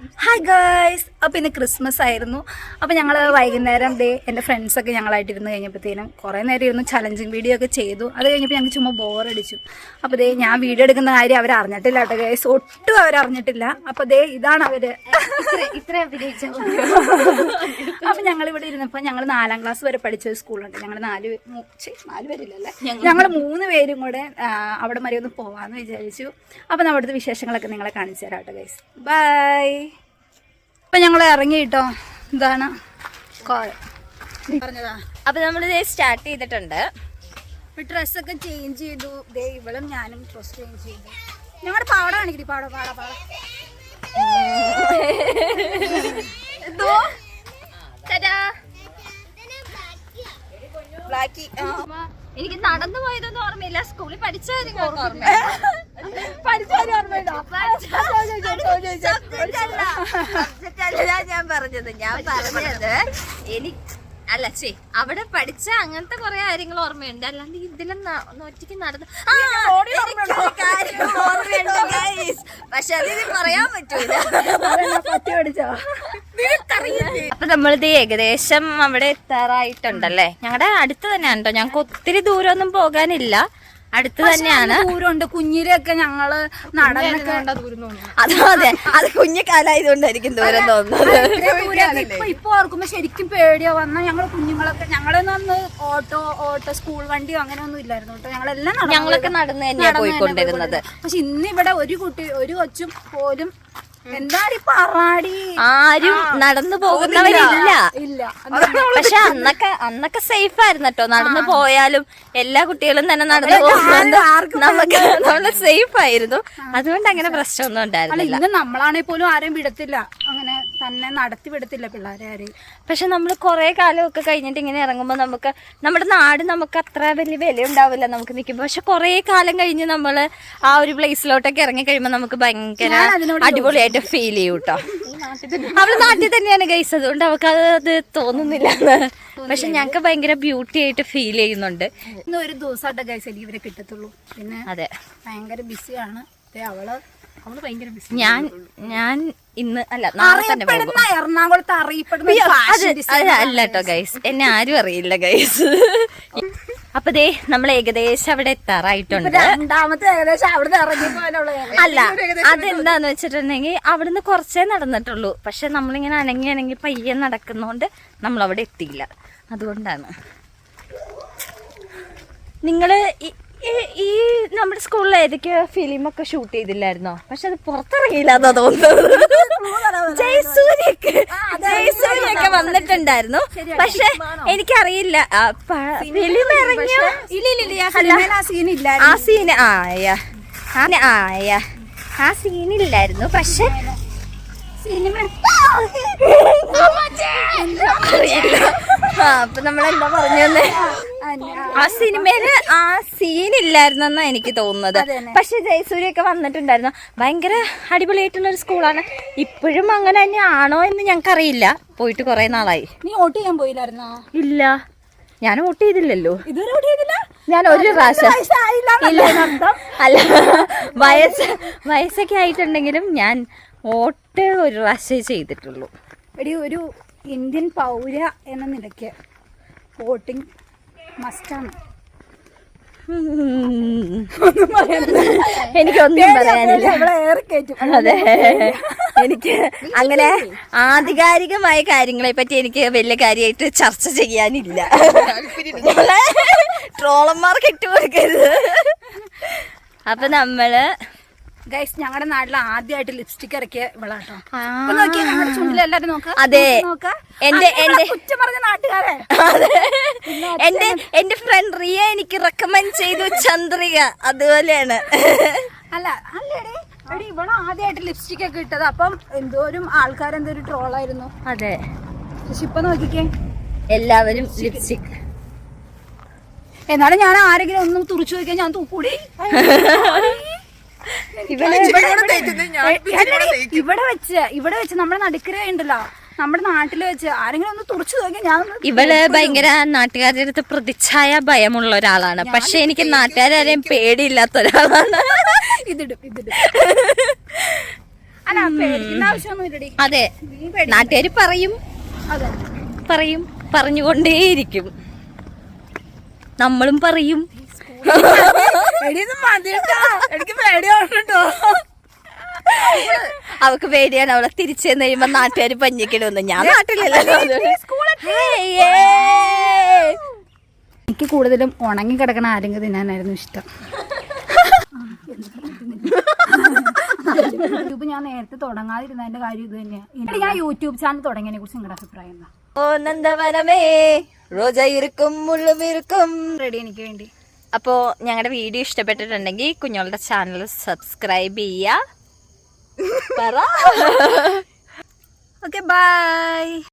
Hi girls അപ്പോൾ ഇന്ന് Christmas ആയിരുന്നു. അപ്പോൾ ഞങ്ങൾ വൈകുന്നേരം ദേ എന്റെ ഫ്രണ്ട്സൊക്കെ ഞങ്ങളായിട്ട് ഇരുന്ന് കഴിഞ്ഞപ്പോഴത്തേനും കുറേ നേരം ഇരുന്ന് ചലഞ്ചിങ് വീഡിയോ ഒക്കെ ചെയ്തു. അത് കഴിഞ്ഞപ്പോൾ ഞങ്ങൾക്ക് ചുമ്മാ ബോറടിച്ചു അപ്പോൾ ദേ ഞാൻ വീഡിയോ എടുക്കുന്ന കാര്യം അവർ അറിഞ്ഞിട്ടില്ല കേട്ടോ ഗേൾസ് ഒട്ടും അവർ അറിഞ്ഞിട്ടില്ല. അപ്പോൾ ദേ ഇതാണ് അവർ അപ്പോൾ ഞങ്ങൾ ഇവിടെ ഇരുന്നപ്പോൾ ഞങ്ങൾ നാലാം ക്ലാസ് വരെ പഠിച്ച ഒരു സ്കൂളുണ്ട് ഞങ്ങൾ നാല് നാല് പേരില്ലല്ലേ? ഞങ്ങൾ മൂന്ന് പേരും കൂടെ അവിടെ വരെ ഒന്ന് പോവാന്ന് വിചാരിച്ചു. അപ്പോൾ അവിടുത്തെ വിശേഷങ്ങളൊക്കെ നിങ്ങളെ കാണിച്ചു തരാം കേട്ടോ ഗൈസ് ബൈ അപ്പം ഞങ്ങൾ ഇറങ്ങി കേട്ടോ ഇതാണ് കോൾ പറഞ്ഞതാ അപ്പൊ നമ്മൾ സ്റ്റാർട്ട് ചെയ്തിട്ടുണ്ട് ഡ്രസ്സൊക്കെ ചേഞ്ച് ചെയ്തു ദേ ഇവളും ഞാനും ഡ്രസ് ചേഞ്ച് ചെയ്തു ഞങ്ങളുടെ പാവട കാണിക്കടി പാവട പാട പാട ബ്ലാക്കി എനിക്ക് നടന്നു പോയതൊന്നും ഓർമ്മയില്ല സ്കൂളിൽ പഠിച്ച ഓർമ്മയില്ല അല്ല ഞാൻ പറഞ്ഞത്. ഞാൻ പറഞ്ഞത് എനിക്ക് അല്ല ചേ അവിടെ പഠിച്ച അങ്ങനത്തെ കുറെ കാര്യങ്ങൾ ഓർമ്മയുണ്ട്. അല്ലാണ്ട് ഇതിലും ഒറ്റയ്ക്ക് നടന്ന. പക്ഷെ അതിന് പറയാൻ പറ്റൂല. അപ്പൊ നമ്മളിത് ഏകദേശം അവിടെ എത്താറായിട്ടുണ്ടല്ലേ? ഞങ്ങളുടെ അടുത്ത് തന്നെയാണ് കേട്ടോ ഞങ്ങൾക്ക് ഒത്തിരി ദൂരമൊന്നും പോകാനില്ല. അടുത്ത് തന്നെയാണ്. ദൂരമുണ്ട്. കുഞ്ഞിലൊക്കെ ഞങ്ങൾ നടന്നൊക്കെ അത് അതെ. അത് കുഞ്ഞു കാലായതുകൊണ്ടായിരിക്കും ദൂരം തോന്നുന്നത്. ഇപ്പൊ ഇപ്പൊ ഓർക്കുമ്പോ ശരിക്കും പേടിയോ. വന്ന ഞങ്ങൾ കുഞ്ഞുങ്ങളൊക്കെ ഞങ്ങളൊന്നും ഓട്ടോ ഓട്ടോ സ്കൂൾ വണ്ടിയോ അങ്ങനെ ഒന്നും ഇല്ലായിരുന്നു കേട്ടോ. ഞങ്ങളെല്ലാം ഞങ്ങളൊക്കെ നടന്ന് തന്നെയാണ് പോയിക്കൊണ്ടിരുന്നത്. പക്ഷെ ഇന്നിവിടെ ഒരു കുട്ടി ഒരു കൊച്ചും പോലും ആരും നടന്നു പോകുന്നവരില്ല ഇല്ല പക്ഷെ അന്നൊക്കെ അന്നൊക്കെ സേഫ് ആയിരുന്നു കേട്ടോ നടന്നു പോയാലും എല്ലാ കുട്ടികളും തന്നെ നടന്നു പോകുന്നുണ്ട് നമുക്ക് നമ്മൾ സേഫ് ആയിരുന്നു അതുകൊണ്ട് അങ്ങനെ പ്രശ്നമൊന്നും ഉണ്ടായിരുന്നില്ല. നമ്മളാണെങ്കിൽ നമ്മളാണെ പോലും ആരും വിടത്തില്ല. അങ്ങനെ തന്നെ നടത്തി വിടത്തില്ല പിള്ളേരെ ആരെയും. പക്ഷെ നമ്മൾ കുറെ കാലമൊക്കെ കഴിഞ്ഞിട്ട് ഇങ്ങനെ ഇറങ്ങുമ്പോൾ നമുക്ക് നമ്മുടെ നാട് നമുക്ക് അത്ര വലിയ വില ഉണ്ടാവില്ല നമുക്ക് നിൽക്കുമ്പോൾ പക്ഷെ കുറേ കാലം കഴിഞ്ഞ് നമ്മൾ ആ ഒരു പ്ലേസിലോട്ടൊക്കെ ഇറങ്ങി കഴിയുമ്പോൾ നമുക്ക് ഭയങ്കര അടിപൊളിയായിട്ട് ഫീൽ ചെയ്യും കേട്ടോ അവൾ നാട്ടിൽ തന്നെയാണ് ഗൈസ് അതുകൊണ്ട് അവൾക്ക് അത് അത് തോന്നുന്നില്ല. പക്ഷെ ഞങ്ങൾക്ക് ഭയങ്കര ബ്യൂട്ടി ആയിട്ട് ഫീൽ ചെയ്യുന്നുണ്ട്. ഇന്ന് ഒരു ദിവസമായിട്ട് ഗൈസ് എനിക്ക് ഇവരെ കിട്ടത്തുള്ളൂ. പിന്നെ അതെ. ഭയങ്കര ബിസിയാണ് അവൾ ഞാൻ ഞാൻ ഇന്ന് അല്ല നാളെ തന്നെ പോകും. എറണാകുളത്ത് അറിയപ്പെടുന്ന അല്ല കേട്ടോ ഗൈസ് എന്നെ ആരും അറിയില്ല ഗൈസ് അപ്പൊ ദേ നമ്മൾ ഏകദേശം അവിടെ എത്താറായിട്ടുണ്ട്. രണ്ടാമത്തെ ഏകദേശം ഇറങ്ങിയപ്പോലുള്ള അല്ല അതെന്താന്ന് വെച്ചിട്ടുണ്ടെങ്കിൽ അവിടുന്ന് കുറച്ചേ നടന്നിട്ടുള്ളൂ. പക്ഷെ നമ്മളിങ്ങനെ അനങ്ങി അനങ്ങി പയ്യെ നടക്കുന്നോണ്ട് നമ്മൾ അവിടെ എത്തിയില്ല. അതുകൊണ്ടാണ്. നിങ്ങൾ ഒക്കെ ഫിലിമൊക്കെ ഷൂട്ട് ചെയ്തില്ലായിരുന്നോ? പക്ഷെ അത് പുറത്തിറങ്ങിയില്ല എന്നാ തോന്നുന്നത്. ജയസൂര്യൊക്കെ വന്നിട്ടുണ്ടായിരുന്നു. പക്ഷെ എനിക്കറിയില്ല. ഫിലിം ഇറങ്ങിയോ? ആ സിനിമയിൽ ആ സീൻ ഇല്ലായിരുന്നു. ആ സീന് ആയ ആയ ആ സീനില്ലായിരുന്നു പക്ഷെ സിനിമ അറിയില്ല അപ്പൊ പറഞ്ഞു ആ സിനിമയിൽ ആ സീൻ ഇല്ലായിരുന്നെന്നാ എനിക്ക് തോന്നുന്നത്. പക്ഷെ ജയസൂര്യൊക്കെ വന്നിട്ടുണ്ടായിരുന്നു. ഭയങ്കര അടിപൊളിയായിട്ടുള്ള ഒരു സ്കൂളാണ്. ഇപ്പോഴും അങ്ങനെ തന്നെ ആണോ എന്ന് ഞങ്ങൾക്കറിയില്ല. പോയിട്ട് കുറെ നാളായി. നീ വോട്ട് ചെയ്യാൻ പോയില്ലായിരുന്നോ? ഇല്ല. ഞാൻ വോട്ട് ചെയ്തില്ലല്ലോ. ഇതുവരെ വോട്ട് ചെയ്തില്ല? ഞാൻ ഒരു പ്രാവശ്യം. ഇല്ല. അല്ല വയസ്സ് വയസ്സൊക്കെ ആയിട്ടുണ്ടെങ്കിലും ഞാൻ വോട്ട് ഒരു പ്രാവശ്യമേ ചെയ്തിട്ടുള്ളൂ. എടി ഒരു ഇന്ത്യൻ പൗര എന്ന നിലയ്ക്ക് വോട്ടിംഗ് മസ്റ്റാണ് എനിക്കൊന്നും പറയാനില്ല. അതെ. എനിക്ക് അങ്ങനെ ആധികാരികമായ കാര്യങ്ങളെ പറ്റി എനിക്ക് വലിയ കാര്യമായിട്ട് ചർച്ച ചെയ്യാനില്ല. ട്രോളന്മാർക്ക് ഇട്ടു കൊടുക്കരുത്. അപ്പൊ നമ്മൾ ഗൈസ് ഞങ്ങളുടെ നാട്ടിൽ ആദ്യമായിട്ട് ലിപ്സ്റ്റിക് ഇറക്കിയ ഇവളാട്ടോ. നോക്കിയേ ഞങ്ങളുടെ നോക്കാം. അതെ. നോക്കാം എന്റെ- എന്റെ- കുറ്റം പറഞ്ഞ നാട്ടുകാരെ എന്റെ എന്റെ ഫ്രണ്ട് റിയ എനിക്ക് റെക്കമെൻഡ് ചെയ്തു ചന്ദ്രിക. അതുപോലെയാണ്. അല്ല അല്ലേടേ എടി ഇവിടെ ആദ്യമായിട്ട് ലിപ്സ്റ്റിക് ഒക്കെ ഇട്ടത്. അപ്പം എന്തോരും ആൾക്കാരെന്തോരും ട്രോളായിരുന്നു അതെ. പക്ഷെ ഇപ്പൊ നോക്കിക്കേ. എല്ലാവരും ലിപ്സ്റ്റിക് എന്നാലും ഞാൻ ആരെങ്കിലും ഒന്നും തുറച്ചു നോക്കിയാൽ ഞാൻ തൂക്കൂടി. ഇവിടെ വെച്ച് ഇവിടെ വെച്ച് നമ്മുടെ നടുക്കര ഉണ്ടല്ലോ. നമ്മുടെ നാട്ടിൽ വെച്ച് ആരെങ്കിലും ഒന്ന് തുറച്ചു നോക്കിയാൽ ഞാൻ ഇവൾ ഭയങ്കര നാട്ടുകാരുടെ അടുത്ത് പ്രതിച്ഛായ ഭയമുള്ള ഒരാളാണ്. പക്ഷെ എനിക്ക് നാട്ടുകാരെയും പേടിയില്ലാത്ത ഒരാളാണ്. ഇതിടും ഇതിടും. അതെ നാട്ടുകാര് പറയും. അതെ. പറയും പറഞ്ഞുകൊണ്ടേയിരിക്കും. നമ്മളും പറയും. എനിക്ക് പേടിയാണോ അവക്ക് പേടിയാണ് അവളെ തിരിച്ചു ചെന്ന് കഴിയുമ്പോ നാട്ടുകാര് പഞ്ഞിക്കണമെന്ന് ഞാൻ നാട്ടിലല്ലോ എനിക്ക് കൂടുതലും ഉണങ്ങി കിടക്കണ ആരെങ്കിലും തിന്നാനായിരുന്നു ഇഷ്ടം. യൂട്യൂബ് ഞാൻ നേരത്തെ തുടങ്ങാതിരുന്നതിന്റെ കാര്യം ഇത് തന്നെയാണ് ഞാൻ യൂട്യൂബ് ചാനൽ തുടങ്ങിയതിനെ കുറിച്ച് നിങ്ങളുടെ അഭിപ്രായം എന്താ? ഓ നന്ദവനമേ. റോജ ഇരുക്കും മുള്ളും ഇരുക്കും. റെഡി എനിക്ക് വേണ്ടി. അപ്പോൾ ഞങ്ങളുടെ വീഡിയോ ഇഷ്ടപ്പെട്ടിട്ടുണ്ടെങ്കിൽ കുഞ്ഞോളുടെ ചാനൽ സബ്സ്ക്രൈബ് ചെയ്യുക പറ. Okay bye